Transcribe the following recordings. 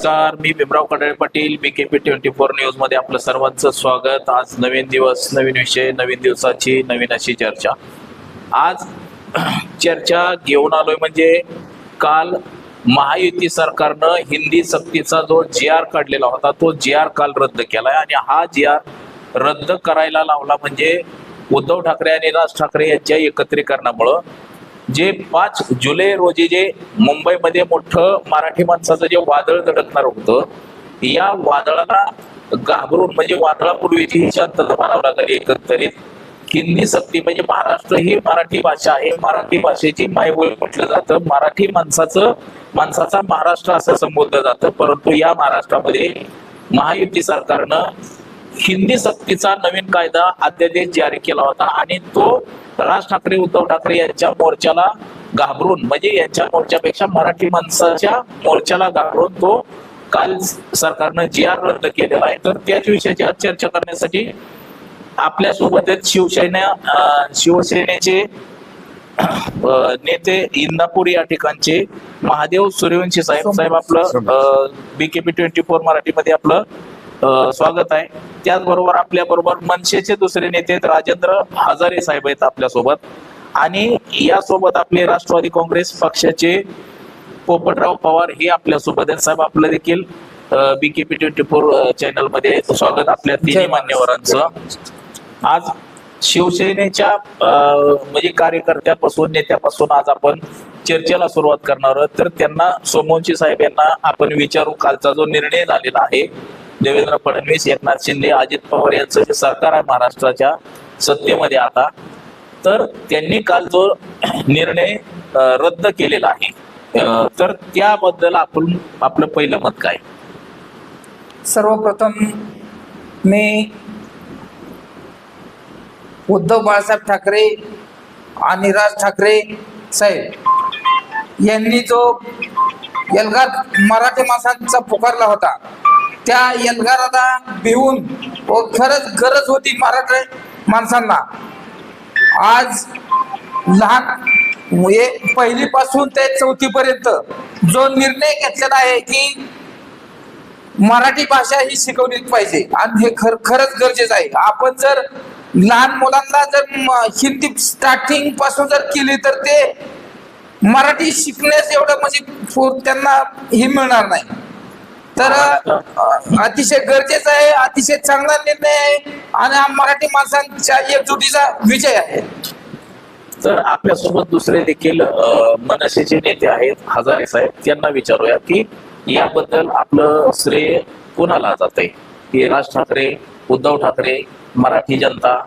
नमस्कार मी Bhimrao Kadale Patil B K P twenty four न्यूजमध्ये आपलं सर्वांचं स्वागत. आज नवीन दिवस नवीन विषय नवीन दिवसाची नवीन अशी चर्चा. आज चर्चा घेऊन आलोय म्हणजे काल महायुती सरकारनं हिंदी सक्तीचा जो जी आर काढलेला होता तो जी आर काल रद्द केलाय आणि हा जी आर रद्द करायला लावला म्हणजे उद्धव ठाकरे आणि राज ठाकरे यांच्या एकत्रीकरणामुळं. जे पाच जुलै रोजी जे मुंबईमध्ये मोठं मराठी माणसाचं जे वादळ धडकणार होतं या वादळाला घाबरून म्हणजे वादळापूर्वीची ही शांतता मानावं लागली एकंदरीत हिंदी सक्ती म्हणजे महाराष्ट्र ही मराठी भाषा आहे. मराठी भाषेची मायबोली म्हटलं जातं. मराठी माणसाचं माणसाचा महाराष्ट्र असं संबोधलं जातं. परंतु या महाराष्ट्रामध्ये महायुती सरकारनं हिंदी सक्तीचा नवीन कायदा अध्यादेश जारी केला होता आणि तो राज ठाकरे उद्धव ठाकरे यांच्या मोर्चाला घाबरून म्हणजे यांच्या मोर्चापेक्षा मराठी माणसाच्या मोर्चाला घाबरून तो काल सरकारनं जी आर रद्द केलेला आहे. तर त्याच विषयाची आज चर्चा करण्यासाठी आपल्या सोबतच शिवसेना शिवसेनेचे नेते इंदापूर या ठिकाणचे महादेव सूर्यवंशी साहेब. साहेब आपलं बीकेपी ट्वेंटी फोर मराठीमध्ये आपलं अं, स्वागत आहे. त्याचबरोबर आपल्या बरोबर मनसेचे दुसरे नेते राजेंद्र हजारे साहेब आहेत आपल्यासोबत आणि यासोबत आपले राष्ट्रवादी काँग्रेस पक्षाचे पोपटराव पवार हे आपल्यासोबत आहेत. साहेब आपलं देखील बीकेपी ट्वेंटी फोर चॅनलमध्ये स्वागत आपल्या तिन्ही मान्यवरांचं. आज शिवसेनेच्या म्हणजे कार्यकर्त्यापासून नेत्यापासून आज आपण चर्चेला सुरुवात करणार आहोत. तर त्यांना सोमवंशी साहेब यांना आपण विचारू. कालचा जो निर्णय झालेला आहे देवेंद्र फडणवीस एकनाथ शिंदे अजित पवार यांचं जे सरकार आहे महाराष्ट्राच्या सत्तेमध्ये आता तर त्यांनी काल जो निर्णय रद्द केलेला आहे तर त्याबद्दल आपण आपलं पहिलं मत काय? सर्वप्रथम मी उद्धव बाळासाहेब ठाकरे आणि राज ठाकरे साहेब यांनी जो एल्गार मराठी माणसांचा पुकारला होता त्या एल्गाराला भिवून व खरंच गरज होती मराठी माणसांना. आज लहान पहिली पहिलीपासून ते चौथीपर्यंत जो निर्णय घेतलेला आहे की मराठी भाषा ही शिकवलीच पाहिजे आणि हे खर खरंच गरजेचं आहे. आपण जर लहान मुलांना जर हिंदी स्टार्टिंगपासून जर केली तर ते मराठी शिकण्यास एवढं म्हणजे त्यांना हे मिळणार नाही. तर अतिशय गरजेचं आहे अतिशय चांगला निर्णय आहे आणि मराठी माणसांच्या एकजुटीचा विजय आहे. तर आपल्यासोबत दुसरे देखील मनसेचे नेते आहेत हजारे साहेब त्यांना विचारूया की याबद्दल आपलं श्रेय कोणाला जाते? हे राज ठाकरे उद्धव ठाकरे मराठी जनता?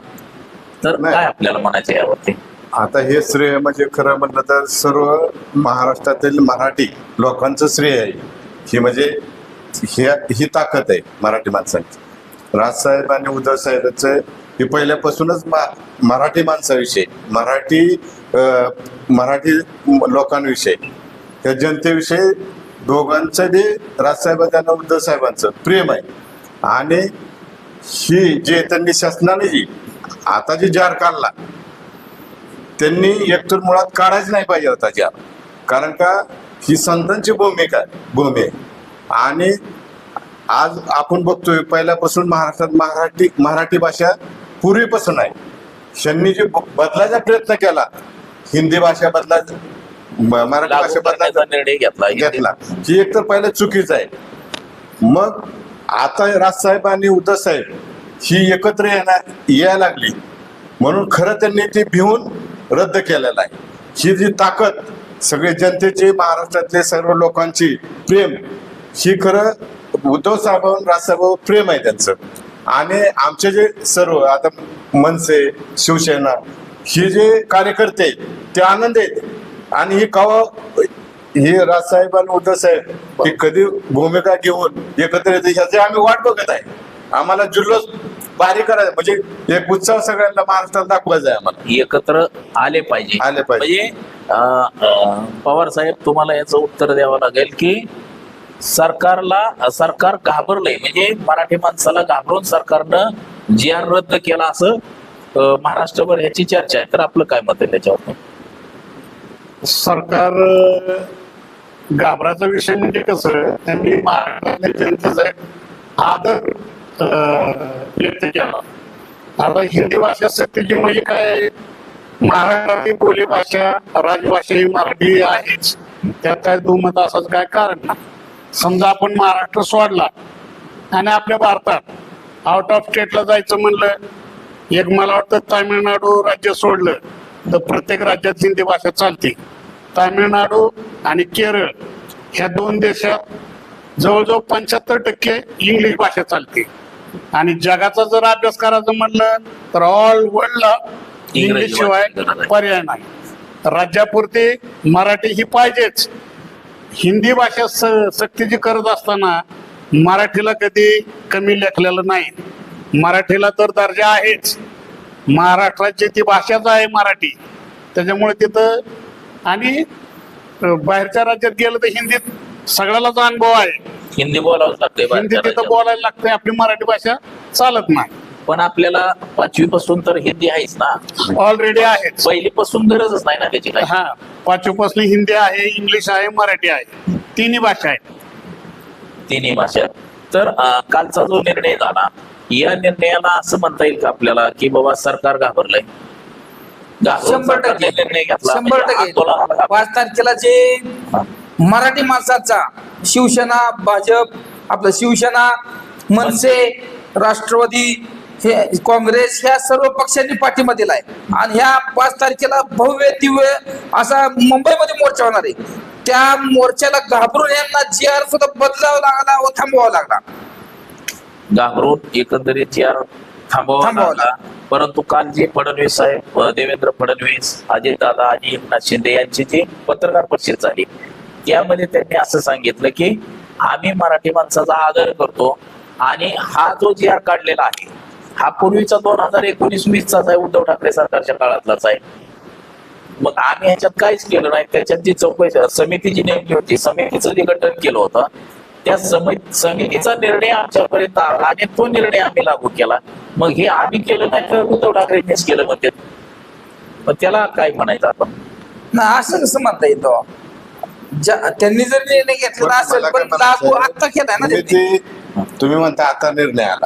तर. काय आपल्याला म्हणायचं यावरती? आता हे श्रेय म्हणजे खरं म्हणलं तर सर्व महाराष्ट्रातील मराठी लोकांचं श्रेय आहे. ही म्हणजे हे ही ताकद आहे मराठी माणसांची. राजसाहेब आणि उद्धव साहेबांचं हे पहिल्यापासूनच मा- मराठी माणसाविषयी मराठी मराठी लोकांविषयी या जनतेविषयी दोघांचं बी राजसाहेबांचं आणि उद्धव साहेबांचं प्रेम आहे. आणि ही जे त्यांनी शासनाने ही आता जे जार काढला त्यांनी एकतर मुळात काढायच नाही पाहिजे होता जार कारण का ही संतांची भूमिका भूमी आहे. आणि आज आपण बघतोय पहिल्यापासून महाराष्ट्रात मराठी मराठी भाषा पूर्वीपासून आहे. त्यांनी जे बदलायचा प्रयत्न केला हिंदी भाषा बदला म- मराठी भाषा बदलायचा निर्णय घेतला. घेतला. ही एकतर पहिलं चुकीचं आहे. मग आता राजसाहेब आणि उद्धव साहेब ही एकत्र येणार यायला लागली. म्हणून खरं त्यांनी ती भिवून रद्द केलेलं आहे. ही जी ताकद सगळे जनतेची महाराष्ट्रातले सर्व लोकांची प्रेम ही खरं उद्धव साहेबांवर राजसाहेबांवर प्रेम आहे त्यांचं. आणि आमचे जे सर्व आता मनसे शिवसेना हे जे कार्यकर्ते आहेत, ते आनंद आहेत. आणि ही कवा हे राजसाहेब आणि उद्धव साहेब हे कधी भूमिका घेऊन एकत्र येते ह्याची आम्ही वाट बघत आहे. आम्हाला जुल्लोस भारी करायचं म्हणजे एक उत्सव सगळ्यांना महाराष्ट्रात दाखवायचा आहे आम्हाला. एकत्र आले पाहिजे. आले पाहिजे. म्हणजे पवार साहेब तुम्हाला याचं उत्तर द्यावं लागेल की सरकारला सरकार घाबरलंय. म्हणजे मराठी माणसाला घाबरून सरकारनं जी आर रद्द केला असं महाराष्ट्रभर ह्याची चर्चा आहे. तर आपलं काय मत आहे त्याच्यावर? सरकार घाबराचा विषय म्हणजे कसं त्यांनी महाराष्ट्रातल्या जनतेचा आदर व्यक्त केला. आता हिंदी भाषा सक्तीची म्हणजे काय? महाराष्ट्रातील बोली भाषा राजभाषा ही मराठी आहेच. त्यात काय दुमत असाच काय कारण नाही. समजा आपण महाराष्ट्र सोडला आणि आपल्या भारतात आउट ऑफ स्टेटला जायचं म्हणलं एक मला वाटतं तामिळनाडू राज्य सोडलं तर प्रत्येक राज्यात हिंदी भाषा चालते. तामिळनाडू आणि केरळ ह्या दोन देशात जवळजवळ पंच्याहत्तर टक्के इंग्लिश भाषा चालते. आणि जगाचा जर अभ्यास करायचं म्हणलं तर ऑल वर्ल्डला इंग्लिश शिवाय पर्याय नाही. राज्यापुरती मराठी ही पाहिजेच. हिंदी भाषा स- सक्तीची करत असताना मराठीला कधी कमी लेखलेलं नाही. मराठीला तर दर्जा आहेच. महाराष्ट्राची ती भाषाच आहे मराठी. त्याच्यामुळे तिथं आणि बाहेरच्या राज्यात गेलं तर हिंदीत सगळ्यालाच अनुभव आहे. हिंदी बोलावंच लागतंय हिंदी तिथं. बोलायला लागते आपली मराठी भाषा चालत नाही. पण आपल्याला पाचवी पासून तर हिंदी आहेच ना. ऑलरेडी आहेच. पहिलीपासून गरजच नाही ना त्याची काय हा पाचवीपासून हिंदी आहे इंग्लिश आहे मराठी आहे. तिन्ही भाषा आहेत. तिन्ही भाषा तर अं, कालचा जो निर्णय झाला या निर्णयाला असं म्हणता येईल का आपल्याला की बाबा सरकार घाबरलंय? घाबरून शंभर सरकारने टक्के. निर्णय घेतला शंभर म्हणजे आंदोलनाला टक्के घाबरलं. पाच तारखेला जे मराठी माणसाचा शिवसेना भाजप आपलं शिवसेना मनसे. राष्ट्रवादी हे काँग्रेस ह्या सर्व पक्षांनी पाठिंबा दिलाय. आणि ह्या पाच तारखेला भव्य दिव्य असा मुंबईमध्ये मोर्चा होणार आहे. त्या मोर्चाला घाबरून यांना जी आर सुद्धा बदलावा लागला व थांबवावा लागला घाबरून एकंदरीत चार थांबवावा थांबवावा लागला परंतु काल जे फडणवीस साहेब देवेंद्र फडणवीस अजित दादा आणि एकनाथ शिंदे यांची जी पत्रकार परिषद झाली त्यामध्ये त्यांनी असं सांगितलं की आम्ही मराठी माणसाचा आदर करतो आणि हा जो जी आर काढलेला आहे हा पूर्वीचा दोन हजार एकोणीस वीसचाच आहे उद्धव ठाकरे सरकारच्या काळातलाच आहे. मग आम्ही ह्याच्यात काहीच केलं नाही. त्याच्यात जी चौकशी समिती जी नेमली होती समितीचं जे गठन केलं होतं त्या समिती समितीचा निर्णय आमच्यापर्यंत आला आणि तो निर्णय आम्ही लागू केला. मग हे आम्ही केलं नाही तर उद्धव ठाकरेंनीच केलं म्हणते. मग त्याला काय म्हणायचं आपण? ना असं कसं म्हणता येतं ज्या- त्यांनी जर निर्णय घेतलेला असेल पण लागू आता केलाय ना तुम्ही म्हणता आता निर्णय आला.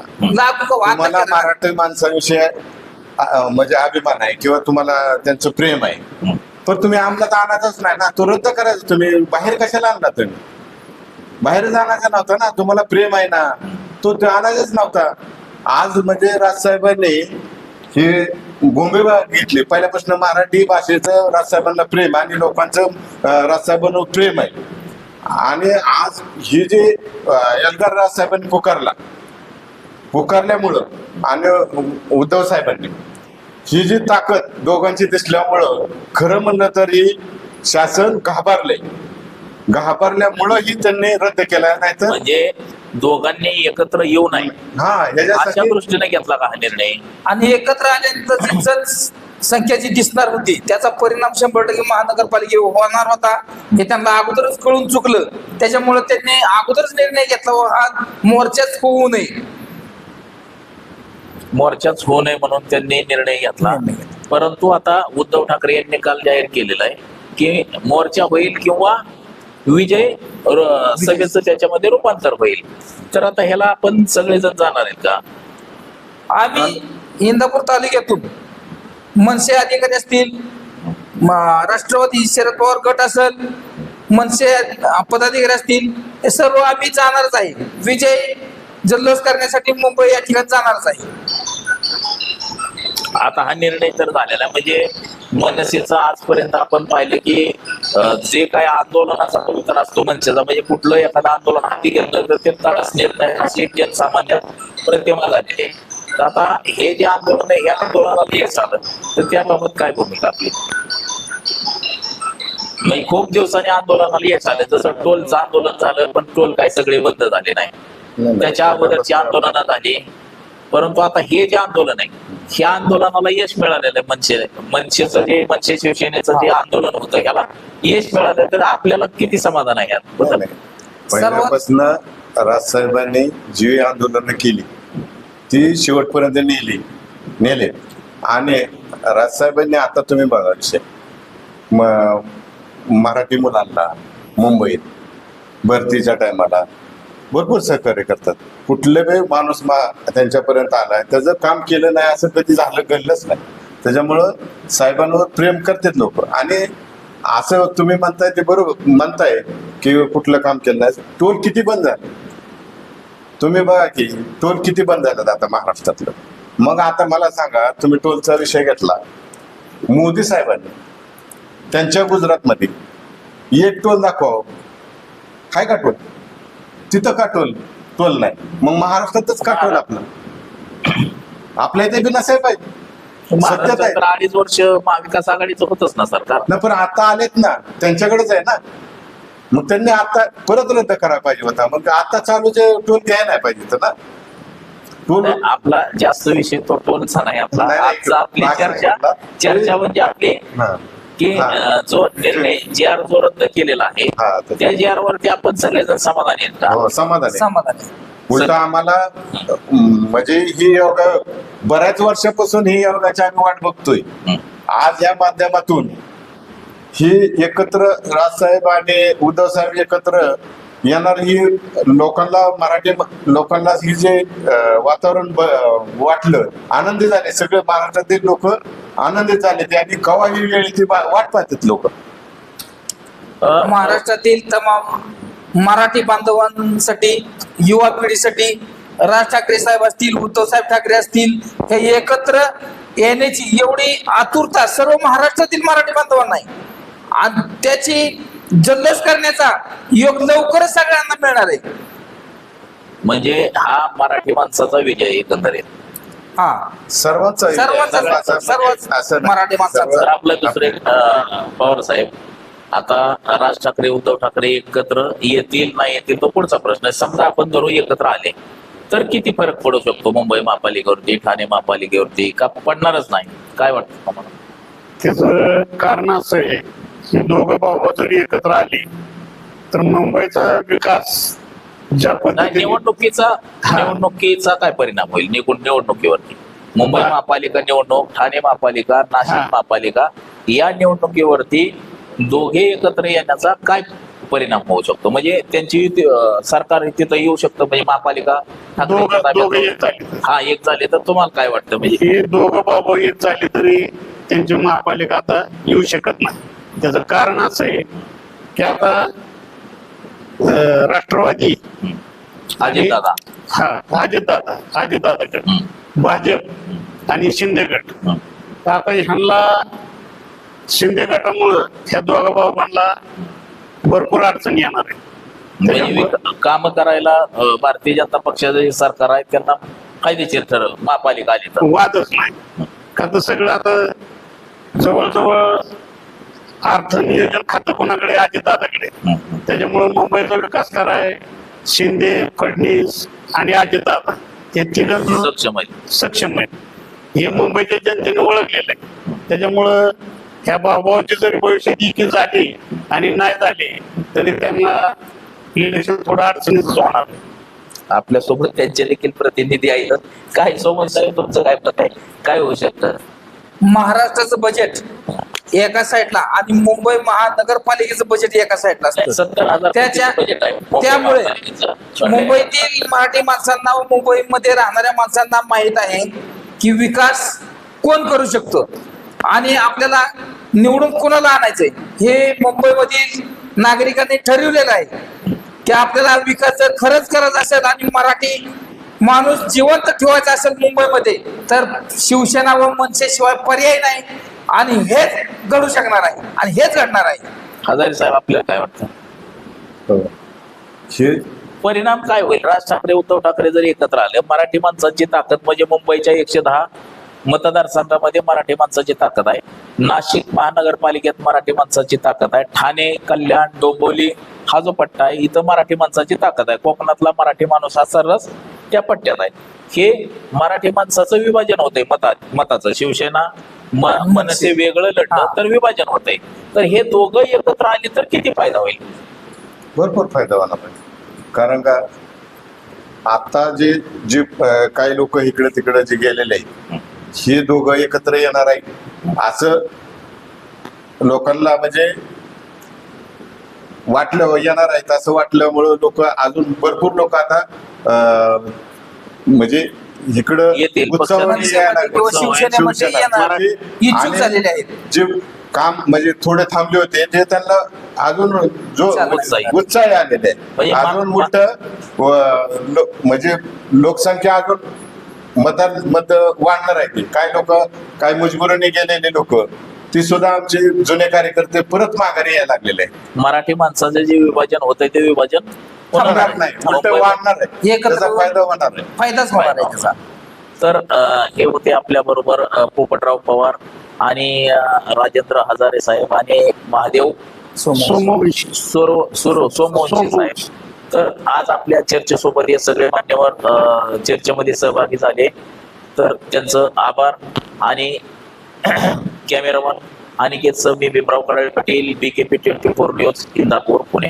तुम्हाला. मराठी माणसाविषयी म्हणजे अभिमान आहे किंवा तुम्हाला त्यांचं प्रेम आहे. पण तुम्ही अंमलात आणायचंच नाही ना. तो रद्द करायचं. तुम्ही बाहेर कशाला आणला तुम्ही? बाहेर आणायचा नव्हता ना. तुम्हाला प्रेम आहे ना. तो ते आणायचाच नव्हता. आज म्हणजे राजसाहेबांनी हे भूमी घेतली. पहिल्यापासून मराठी भाषेचं राजसाहेबांना प्रेम आणि लोकांचं राजसाहेबांवर प्रेम आहे. आणि आज ही जे अ, एल्गार राजसाहेबांनी पुकारला पुकारल्यामुळं आणि उद्धव साहेबांनी ही जी ताकद दोघांची दिसल्यामुळं खरं म्हणलं तर शासन घाबरलंय. घाबरल्यामुळं ही त्यांनी रद्द केला नाहीतर म्हणजे दोघांनी एकत्र येऊ नये. हा अशा ह्याच्यासाठी दृष्टीने घेतला का हा निर्णय? आणि एकत्र आल्यानंतर जनसंख्या जी दिसणार होती त्याचा परिणाम शंभर टक्के महानगरपालिकेवर होणार होता. हे त्यांना अगोदरच कळून चुकलं. त्याच्यामुळे त्यांनी अगोदरच निर्णय घेतला व हा मोर्चाच होऊ नये. मोर्चाच होऊ नये म्हणून त्यांनी निर्णय घेतला. परंतु आता उद्धव ठाकरे यांनी काल जाहीर केलेला आहे की मोर्चा होईल किंवा विजय सभेचं त्याच्यामध्ये रूपांतर होईल. तर आता ह्याला आपण सगळेजण जाणार आहेत का? आम्ही इंदापूर तालुक्यातून मनसे अधिकारी असतील राष्ट्रवादी शरद पवार गट असेल मनसे पदाधिकारी असतील हे सर्व आम्ही जाणारच आहे. विजय जल्लोष करण्यासाठी मुंबई या ठिकाणी जाणारच आहे. आता हा निर्णय तर झालेला म्हणजे मनसेचा आजपर्यंत आपण पाहिलं की जे काय आंदोलनाचा पवित्र असतो मनसेचा म्हणजे कुठलं एखादं आंदोलन हाती घेतलं तर ते तडस निर्णय अशी जनसामान्य प्रतिमा झालेली. आहे तर आता हे जे आंदोलन आहे या आंदोलनाला यश आलं तर त्याबाबत काय भूमिका आपली? म्हणजे खूप दिवसांनी आंदोलनाला यश आलं जसं टोलचं आंदोलन झालं पण टोल काय सगळे बंद झाले नाही. त्याच्या अगोदरची आंदोलनं झाली परंतु आता हे जे आंदोलन आहे ह्या आंदोलनाला यश मिळालेलं आहे मनसे मनसेचं जे मनसे शिवसेनेचं जे आंदोलन होतं ह्याला यश मिळालं. तर आपल्याला किती समाधान आहे यात? पहिल्यापासून राजसाहेबांनी जी आंदोलनं केली ती शेवटपर्यंत नेली. नेले. आणि राजसाहेबांनी आता तुम्ही बघा विषय. म- मराठी मुलांना मुंबईत भरतीच्या टायमाला भरपूर सहकार्य करतात. कुठले माणूस मा त्यांच्यापर्यंत आलाय त्याचं काम केलं नाही असं कधी झालं घडलंच नाही. त्याच्यामुळं साहेबांवर प्रेम करतात लोक. आणि असं तुम्ही म्हणताय ते बरोबर म्हणताय की कुठलं काम केलं नाही. टोल किती बंद झाले? तुम्ही बघा की टोल किती बंद झालं आता महाराष्ट्रातलं. मग आता मला सांगा तुम्ही टोलचा विषय घेतला. मोदी साहेबांनी त्यांच्या गुजरातमध्ये एक टोल दाखवा काय का टोल? तिथं का टोल? टोल नाही. मग महाराष्ट्रातच का टोल आपलं? आपल्या इथे बी नसाय पाहिजे. सत्यता अडीच वर्ष महाविकास आघाडीचं होतच ना सरकार. ना पण आता आलेत ना. त्यांच्याकडेच आहे ना. मग त्यांनी आता परत रद्द करायला पाहिजे होता मग आता चालूचे टोल घ्यायला नाही पाहिजे होतं ना टोल नाही, आपला जास्त विषय तो टोलचा नाही आपला नाही, नाही, आजचा आपली चर्चा. चर्चा म्हणजे आपली हा. की हा. अं, जो निर्णय जी आर जो रद्द केलेला आहे हा, तर- त्या जी आर वरती आपण सगळेजण समाधानी आहेत का हो समाधान आहे समाधान आहे. उलट आम्हाला अं, म्हणजे ही योगा बऱ्याच वर्षापासून ही योगाची आम्ही वाट बघतोय. आज या माध्यमातून ही एकत्र राजसाहेब आणि उद्धव साहेब एकत्र येणार ही लोकांना मराठी लोकांना ही जे वातावरण वाटलं आनंदी झाले. सगळे महाराष्ट्रातील लोक आनंदित झाले. ते आणि कवा ही वेळ ती वाट पाहतात लोक. महाराष्ट्रातील तमाम मराठी बांधवांसाठी युवा पिढीसाठी राज ठाकरे साहेब असतील उद्धव साहेब ठाकरे असतील हे एकत्र येण्याची एवढी आतुरता सर्व महाराष्ट्रातील मराठी बांधवांना आहे. आणि त्याची जल्लोष करण्याचा योग लवकरच सगळ्यांना मिळणार आहे. म्हणजे हा मराठी माणसाचा विजय एकंदरीत. हा. सर्वांचा सर्वांचा असं- सर्वच असं नाही. मराठी माणसाचा. सर्व- तर आपलं दुसरे अं, पवार साहेब आता राज ठाकरे उद्धव ठाकरे एकत्र येतील नाही येतील तो पुढचा प्रश्न आहे. समजा आपण जरूर एकत्र आले तर किती फरक पडू शकतो मुंबई महापालिकेवरती ठाणे महापालिकेवरती? का पडणारच नाही? काय वाटतं तुम्हाला? त्याचं कारण असं आहे दोघं भाऊ जरी एकत्र आली. तर मुंबईचा विकास ज्या नाही पद्धतीने निवडणुकीचा हा. निवडणुकीचा काय परिणाम होईल? निवड निवडणुकीवरती. मुंबई. महापालिका निवडणूक ठाणे महापालिका नाशिक हा. महापालिका या निवडणुकीवरती दोघे एकत्र येण्याचा काय परिणाम होऊ शकतो? म्हणजे त्यांची युती, अं, सरकार तिथं येऊ शकतं म्हणजे महापालिका ठाकरेंच्या दोघं दोघं हा एक झाले तर तुम्हाला काय वाटतं? म्हणजे हे दोघं भाऊ एक झाले तरी त्यांची महापालिका आता येऊ शकत नाही. त्याचं कारण असं आहे की आता राष्ट्रवादी अजित दादा. हा अजितदादा अजितदादा गट भाजप आणि शिंदे गट. आता ह्यांना शिंदे गटामुळं ह्या दोघा भावांना भरपूर अडचण येणार आहे म्हणजे काम करायला भारतीय जनता पक्षाचं जे सरकार आहे त्यांना फायदेशीर ठरल महापालिका आली तर. वादच नाही. का तर सगळं आता जवळजवळ अर्थ नियोजन खातं कोणाकडे अजितदादाकडे. त्याच्यामुळे मुंबईचा विकास कराय शिंदे फडणवीस आणि अजितदादा हे तिघं सक्षम आहे सक्षम आहेत. हे मुंबईच्या जनतेने ओळखलेलं आहे. त्याच्यामुळं ह्या भाऊभावाची जरी भविष्यात इतकी झाली आणि नाही झाली तरी त्यांना इलेक्शन थोडं अडचणीच होणार आपल्यासोबत त्यांचे देखील प्रतिनिधी आहेत. काय सोबत साहेब तुमचं काय मत आहे? काय होऊ शकतं? महाराष्ट्राचं बजेट एका साईडला आणि मुंबई महानगरपालिकेचं बजेट एका साईडला असतं. त्याच्या- त्यामुळे. मुंबईतील मराठी माणसांना व मुंबईमध्ये राहणाऱ्या माणसांना माहीत आहे की विकास कोण करू शकतो? आणि आपल्याला निवडून कोणाला आणायचंय? हे मुंबईमधील नागरिकांनी ठरवलेलं आहे की आपल्याला विकास जर खरंच करत असेल आणि मराठी माणूस जिवंत ठेवायचा असेल मुंबईमध्ये तर शिवसेना व मनसेशिवाय पर्याय नाही. आणि हेच घडू शकणार आहे. आणि हेच घडणार आहे. हजारे साहेब आपल्याला काय वाटतं? हो. हे परिणाम काय होईल? राज ठाकरे उद्धव ठाकरे जर एकत्र आले मराठी माणसांची ताकद म्हणजे मुंबईच्या एकशे दहा मतदारसंघामध्ये मराठी माणसाची ताकद आहे. नाशिक महानगरपालिकेत मराठी माणसाची ताकद आहे. ठाणे कल्याण डोंबिवली हा जो पट्टा आहे इथं मराठी माणसाची ताकद आहे. कोकणातला मराठी माणूस हा सर्रास त्या पट्ट्यात आहे. हे मराठी माणसाचं विभाजन होतंय मतात मताचं. शिवसेना मनसे वेगळं लढलं तर विभाजन होतंय. तर हे दोघं एकत्र आले तर किती फायदा होईल? भरपूर फायदा व्हायला पाहिजे. कारण का आता जे जे काही लोक इकडे तिकडे जे गेलेले आहेत हे दोघं एकत्र येणार आहे असं लोकांना म्हणजे वाटलं येणार आहेत. असं वाटल्यामुळं लोक अजून भरपूर लोक आता अं, म्हणजे इकडं जे काम म्हणजे थोडे थांबले होते ते त्यांना अजून जो उत्साह आलेले म्हणजे अजून मोठ म्हणजे लोकसंख्या अजून मतदार मत वाढणार आहे. काय लोक काय मजबुरीने गेलेले लोक ती सुद्धा आमचे जुने कार्यकर्ते परत माघारी यायला लागलेले आहेत. मराठी माणसाचं जे विभाजन होत ते विभाजन होणार. नाही. उलट वाढणार आहे. एकत्र त्याचा फायदा होणार आहे. फायदाच होणार आहे त्याचा. तर अं, हे होते आपल्या बरोबर पोपटराव पवार आणि अं, राजेंद्र हजारे साहेब आणि महादेव सोमविषयी सोरो सोरो सोमवंशी सोमवंशी. साहेब. तर आज आपल्या चर्चेसोबत हे सगळे मान्यवर अं, चर्चेमध्ये सहभागी झाले. तर त्यांचं आभार आणि कॅमेरामन अनिकेत सर मी Bhimrao Kadale Patil B K P twenty four news Indapur Pune.